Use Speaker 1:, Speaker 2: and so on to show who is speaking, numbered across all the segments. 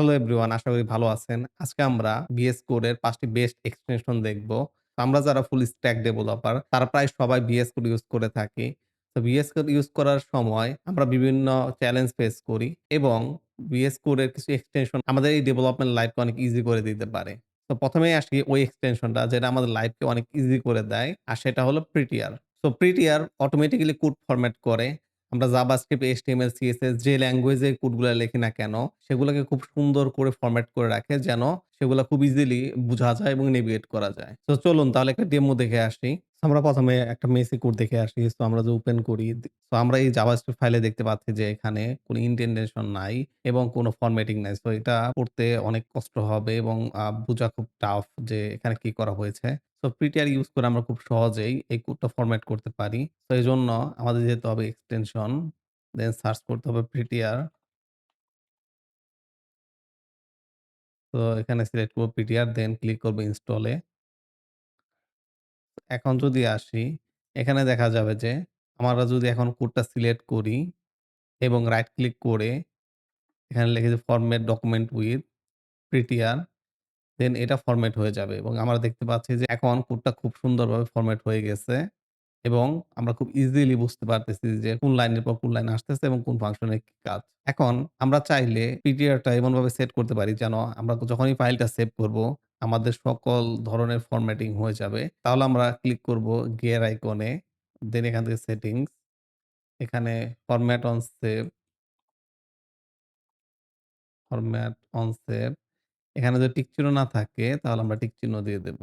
Speaker 1: Hello everyone আশা করি ভালো আছেন। আজকে আমরা Code এর ৫ বেস্ট এক্সটেনশন দেখব। আমরা যারা ফুল স্ট্যাক ডেভেলপার তারা প্রায় সবাই VS Code ইউজ করে থাকি। তো VS Code ইউজ করার সময় আমরা বিভিন্ন চ্যালেঞ্জ ফেস করি এবং Code এর কিছু এক্সটেনশন আমাদের এই ডেভেলপমেন্ট লাইফকে অনেক ইজি করে দিতে পারে। তো ১ম এই আসি ওই এক্সটেনশনটা যেটা আমাদের লাইফকে অনেক ইজি করে দেয়। আর সেটা হলো Prettier। So Prettier automatically code format করে। আমরা জাভাস্ক্রিপ্ট, HTML, CSS যে ল্যাঙ্গুয়েজে কোডগুলা লিখি না কেন, সেগুলোকে খুব সুন্দর করে ফরম্যাট করে রাখে যেন সেগুলা খুব ইজিলি বুঝা যায় এবং নেভিগেট করা যায়। তো চলুন তাহলে একটা ডেমো দেখে আসি। আমরা প্রথমে একটা মেসি কোড দেখে আসি। সো আমরা যে ওপেন করি, তো আমরা এই জাভাস্ক্রিপ্ট ফাইলে দেখতে পাচ্ছি যে এখানে কোন ইনডেন্টেশন নাই এবং কোন ফরম্যাটিং নাই। তো এটা পড়তে অনেক কষ্ট হবে এবং বুঝা খুব টাফ যে এখানে কি করা হয়েছে। সো Prettier ইউজ করে আমরা খুব সহজেই এই কোডটা ফরম্যাট করতে পারি। তো এই জন্য আমাদের যেতে হবে এক্সটেনশন, দেন সার্চ করতে হবে Prettier। তো এখানে সিলেক্ট করব Prettier দেন ক্লিক করব ইনস্টলে। এখন যদি আসি, এখানে দেখা যাবে যে আমরা যদি এখন কোডটা সিলেক্ট করি এবং রাইট ক্লিক করে এখানে লিখে যে format document with Prettier then এটা ফরম্যাট হয়ে যাবে এবং আমরা দেখতে পাচ্ছি যে এখন কোডটা খুব সুন্দরভাবে ফরম্যাট হয়ে গেছে এবং আমরা খুব ইজিলি বুঝতে পারতেছি যে কোন লাইনের পর কোন লাইন আসতেছে এবং কোন ফাংশনের কি কাজ। এখন আমরা চাইলে Prettier টা এমনভাবে সেট করতে পারি যেন আমরা যখনই ফাইলটা সেভ করব, আমাদের সকল ধরনের ফরম্যাটিং হয়ে যাবে। তাহলে আমরা ক্লিক করব গিয়ার আইকনে, দেন এখান থেকে সেটিংস, এখানে format on save format on save এখানে যদি টিক চিহ্ন না থাকে তাহলে আমরা টিক চিহ্ন দিয়ে দেব।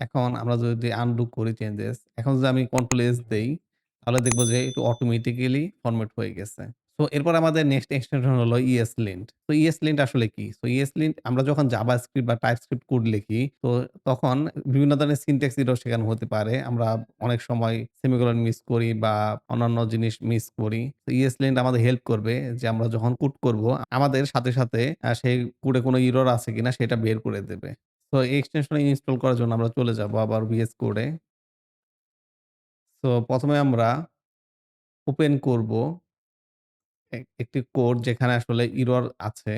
Speaker 1: এখন আমরা যদি আনডু করি চেঞ্জেস, এখন যদি আমি কন্ট্রোল এস দেই, তাহলে দেখব যে একটু অটোমেটিক্যালি ফরম্যাট হয়ে গেছে। সো এরপর আমাদের নেক্সট এক্সটেনশন হলো ESLint। তো ESLint আসলে কি? সো ESLint আমরা যখন জাভাস্ক্রিপ্ট বা টাইপস্ক্রিপ্ট কোড লিখি, তো তখন বিভিন্ন ধরনের সিনট্যাক্স এরর সেখানে হতে পারে। আমরা অনেক সময় সেমিকোলন মিস করি বা অন্যান্য জিনিস মিস করি। তো ESLint আমাদের হেল্প করবে যে আমরা যখন কোড করব, আমাদের সাথে, সাথে সেই কোডে কোনো এরর আছে কিনা সেটা বের করে দেবে। তো এই এক্সটেনশন ইনস্টল করার জন্য আমরা চলে যাব আবার VS Code এ। সো ১ম এ আমরা ওপেন করব এক একটি কোড যেখানে আসলে এরর আছে।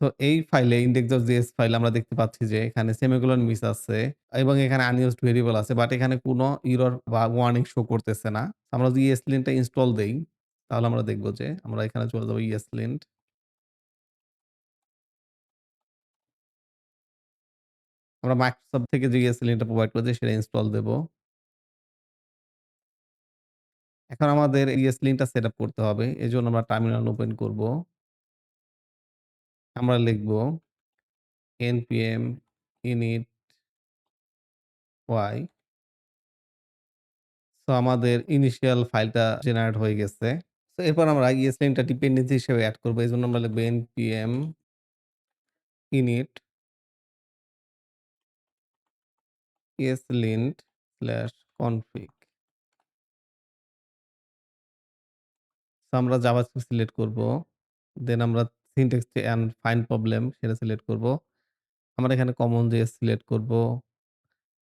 Speaker 1: তো এই ফাইলে index.js ফাইল আমরা দেখতে পাচ্ছি যে এখানে সেমিকোলন মিস আছে এবং এখানে আনইউজড ভেরিয়েবল আছে। বাট এখানে কোনো এরর বা ওয়ার্নিং শো করতেছে না। আমরা যদি ESLint টা ইনস্টল দেই, তাহলে আমরা দেখব যে আমরা এখানে চলে যাব ESLint আমরা মাইক্রোসফট থেকে যে ESLint টা প্রোভাইড করেছে সেটা ইনস্টল দেব। এখন আমাদের ESLint টা সেটআপ করতে হবে। এজন্য আমরা টার্মিনাল ওপেন করব। আমরা লিখব npm init y সো আমাদের ইনিশিয়াল ফাইলটা জেনারেট হয়ে গেছে। সো এরপর আমরা ESLint টা ডিপেন্ডেন্সি হিসেবে এড করব। এজন্য আমরা লিখব npm init ESLint/config সো আমরা জাভাস্ক্রিপ্ট সিলেক্ট করব। দেন আমরা সিনট্যাক্স এন্ড ফাইন্ড প্রবলেম সেটা সিলেক্ট করব। আমরা এখানে কমন JS সিলেক্ট করব।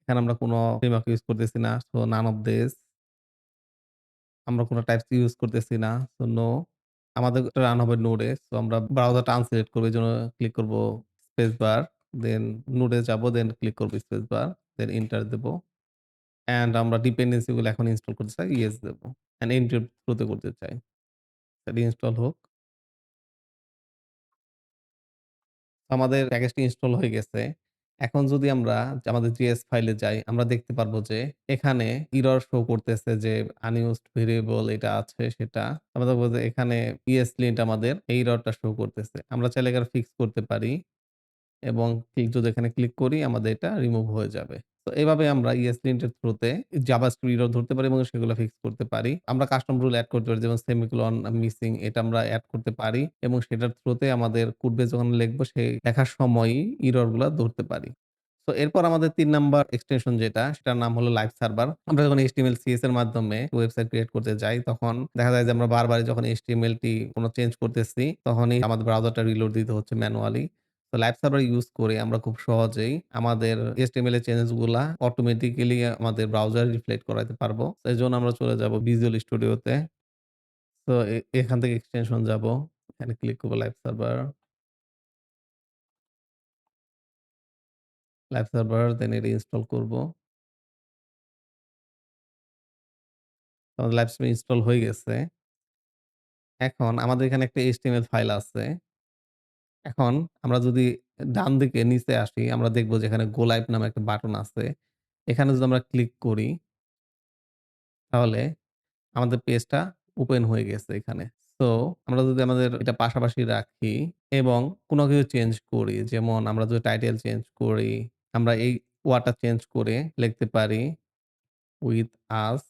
Speaker 1: এখানে আমরা কোনো ফ্রেমওয়ার্ক ইউজ করতেছি না। সো নান অফ this আমরা কোনো টাইপস ইউজ করতেছি না। So no. আমাদের রান হবে নোডে। সো আমরা ব্রাউজারটা আনসিলেক্ট করব। এজন্য ক্লিক করব স্পেস বার, দেন নোডে যাব, দেন ক্লিক করব স্পেস বার, দেন এন্টার দেব। অ্যান্ড আমরা ডিপেন্ডেন্সি গুলো এখন ইনস্টল করতে চাই, ইয়েস দেব। অ্যান্ড এন্টার করতে চাই। সেটা ইনস্টল হোক। আমাদের প্যাকেজটি ইনস্টল হয়ে গেছে। এখন যদি আমরা আমাদের JS ফাইলে যাই, আমরা দেখতে পারব যে এখানে এরর শো করতেছে যে আনইউজড ভেরিয়েবল এটা আছে সেটা। আমরা দেখব যে এখানে ESLint আমাদের এই এররটা শো করতেছে। আমরা চাইলে এখানে ফিক্স করতে পারি এবং ক্লিক যদি এখানে ক্লিক করি আমাদের এটা রিমুভ হয়ে যাবে। তো এভাবে আমরা ESLint এর থ্রুতে জাভাস্ক্রিপ্ট এরর ধরতে পারি এবং সেগুলো ফিক্স করতে পারি। আমরা কাস্টম রুল এড করতে পারি যেমন সেমিকোলন মিসিং এটা আমরা এড করতে পারি এবং সেটার থ্রুতে আমাদের কোড বেস যখন লিখব সেই লেখার সময়ই এররগুলা ধরতে পারি। তো এরপর আমাদের তিন নাম্বার এক্সটেনশন যেটা সেটার নাম হলো লাইভ সার্ভার। আমরা যখন HTML, সিএস এর মাধ্যমে ওয়েবসাইট ক্রিয়েট করতে যাই তখন দেখা যায় যে আমরা বারবার যখন HTML টি কোনো চেঞ্জ করতেছি তখনই আমাদের ব্রাউজারটা রিলোড দিতে হচ্ছে ম্যানুয়ালি। তো লাইভ সার্ভার ইউজ করে আমরা খুব সহজেই আমাদের HTML এর চেঞ্জেসগুলা অটোমেটিক্যালি আমাদের ব্রাউজারে রিফ্লেক্ট করাইতে পারব। তো এজন্য আমরা চলে যাব Visual Studio তে। এখান থেকে এক্সটেনশন যাব। এখানে ক্লিক করব live server. Live server then এটা ইনস্টল করব। আমাদের লাইভ সার্ভার ইনস্টল হয়ে গেছে। এখন আমাদের এখানে একটা HTML ফাইল আছে। এখন আমরা যদি ডান দিকে নিচে আসি, আমরা দেখব যে এখানে গো লাইভ নামে একটা বাটন আছে। এখানে যদি আমরা ক্লিক করি তাহলে আমাদের পেজটা ওপেন হয়ে গেছে এখানে। তো আমরা যদি আমাদের এটা পাশাপাশি রাখি এবং কোনো কিছু চেঞ্জ করি, যেমন আমরা যদি টাইটেল চেঞ্জ করি, আমরা এই ওয়ার্ডটা চেঞ্জ করে লিখতে পারি উইথ us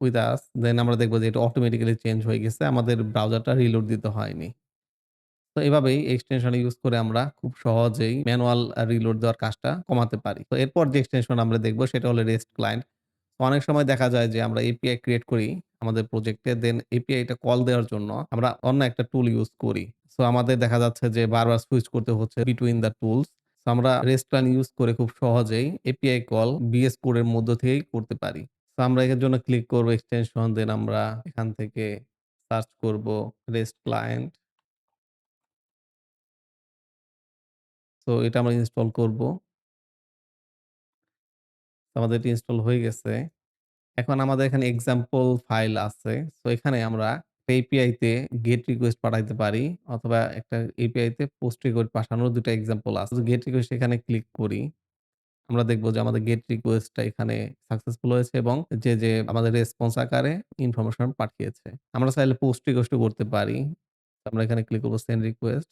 Speaker 1: with us দেন আমরা দেখব যে এটা অটোমেটিক্যালি চেঞ্জ হয়ে গেছে। আমাদের ব্রাউজারটা রিলোড দিতে হয়নি। তো এভাবেই এক্সটেনশন ইউজ করে আমরা খুব সহজেই ম্যানুয়াল রিলোড দেওয়ার কাজটা কমাতে পারি। তো এরপর যে এক্সটেনশন আমরা দেখব, সেটা হলো রেস্ট ক্লায়েন্ট। অনেক সময় দেখা যায় যে আমরা এপিআই ক্রিয়েট করি আমাদের প্রজেক্টে দেন এপিআই টা কল দেওয়ার জন্য আমরা অন্য একটা টুল ইউজ করি। সো আমাদের দেখা যাচ্ছে যে বারবার সুইচ করতে হচ্ছে বিটুইন দ্য টুলস। আমরা রেস্ট ক্লায়েন্ট ইউজ করে খুব সহজেই এপিআই কল বিএস কোড এর মধ্য থেকেই করতে পারি। আমরা এর জন্য ক্লিক করব এক্সটেনশন দেন আমরা এখান থেকে সার্চ করব রেস্ট ক্লায়েন্ট। তো এটা আমরা ইনস্টল করব। আমাদের এটি ইনস্টল হয়ে গেছে। এখন আমাদের এখানে এক্সাম্পল ফাইল আছে। তো এখানে আমরা এপিআই তে গেট রিকোয়েস্ট পাঠাইতে পারি, অথবা একটা এপিআই তে পোস্ট রিকোয়েস্ট পাঠানোর দুটো এক্সাম্পল আছে। গেট রিকোয়েস্ট এখানে ক্লিক করি। আমরা দেখব যে আমাদের গেট রিকোয়েস্টটা এখানে সাকসেসফুল হয়েছে এবং যে, যে আমাদের রেসপন্স আকারে ইনফরমেশন পাঠিয়েছে। আমরা চাইলে পোস্ট রিকোয়েস্ট করতে পারি। আমরা এখানে ক্লিক করব সেন্ড রিকোয়েস্ট।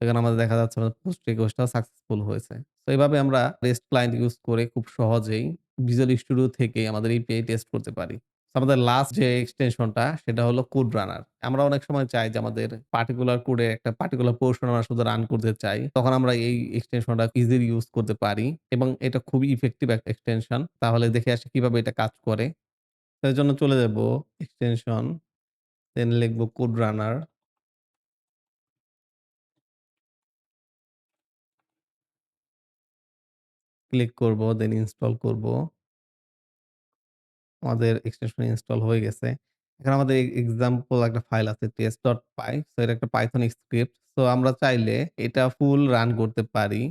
Speaker 1: এখানে আমাদের দেখা যাচ্ছে আমাদের পোস্ট রিকোয়েস্টটা সাকসেসফুল হয়েছে। তো এইভাবে আমরা রেস্ট ক্লায়েন্ট ইউজ করে খুব সহজেই ভিজুয়াল স্টুডিও থেকে আমাদের এই পেয়ে টেস্ট করতে পারি। আমাদের লাস্ট যে এক্সটেনশনটা সেটা হলো কোড রানার। আমরা অনেক সময় চাই যে আমাদের পার্টিকুলার কোডে একটা পার্টিকুলার পোরশন আমরা শুধু রান করতে চাই। তখন আমরা এই এক্সটেনশনটা ইজিলি ইউজ করতে পারি এবং এটা খুবই ইফেক্টিভ একটা এক্সটেনশন। তাহলে দেখে আসি কীভাবে এটা কাজ করে। এর জন্য চলে যাব এক্সটেনশন দেন লিখব কোড রানার। ক্লিক করব দেন ইনস্টল করব। আমাদের এক্সটেনশন ইনস্টল হয়ে গেছে। এখানে আমাদের এক্সাম্পল একটা ফাইল আছে টেস্ট ডট পাই সো এটা একটা পাইথন স্ক্রিপ্ট। সো আমরা চাইলে এটা ফুল রান করতে পারি।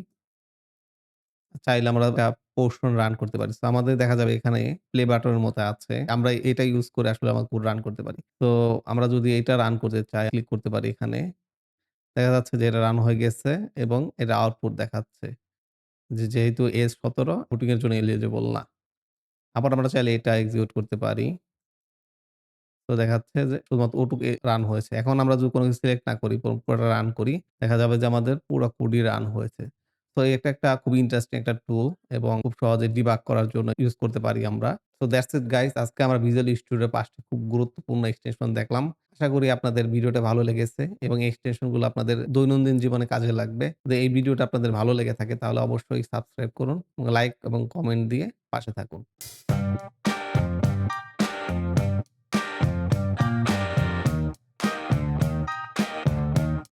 Speaker 1: চাইলে আমরা এটা পোরশন রান করতে পারি। সো আমাদের দেখা যাবে এখানে প্লে বাটনের মতো আছে। আমরা এটা ইউজ করে আসলে আমরা কোড রান করতে পারি। তো আমরা যদি এটা রান করতে চাই ক্লিক করতে পারি এখানে। দেখা যাচ্ছে যে এটা রান হয়ে গেছে এবং এটা আউটপুট দেখাচ্ছে। যেহেতু ১৭ ভোটিং এর জন্য এলিজিবল না। আবার আমরা চাইলে এটা এক্সিকিউট করতে পারি। তো দেখা যাচ্ছে যে শুধুমাত্র ওটুকু রান হয়েছে। এখন আমরা যদি কোনো কিছু সিলেক্ট না করি, পুরোটা রান করি, দেখা যাবে যে আমাদের পুরো কুড়ি রান হয়েছে। তো এটা একটা খুব ইন্টারেস্টিং একটা টুল এবং খুব সহজে ডিবাগ করার জন্য ইউজ করতে পারি আমরা। তো দ্যাটস ইট গাইস আজকে আমরা ভিজুয়াল স্টুডিওর ৫ টি খুব গুরুত্বপূর্ণ এক্সটেনশন দেখলাম। আশা করি আপনাদের ভিডিওটা ভালো লেগেছে এবং এই এক্সটেনশনগুলো আপনাদের দৈনন্দিন জীবনে কাজে লাগবে। যদি এই ভিডিওটা আপনাদের ভালো লেগে থাকে তাহলে অবশ্যই সাবস্ক্রাইব করুন, লাইক এবং কমেন্ট দিয়ে পাশে থাকুন।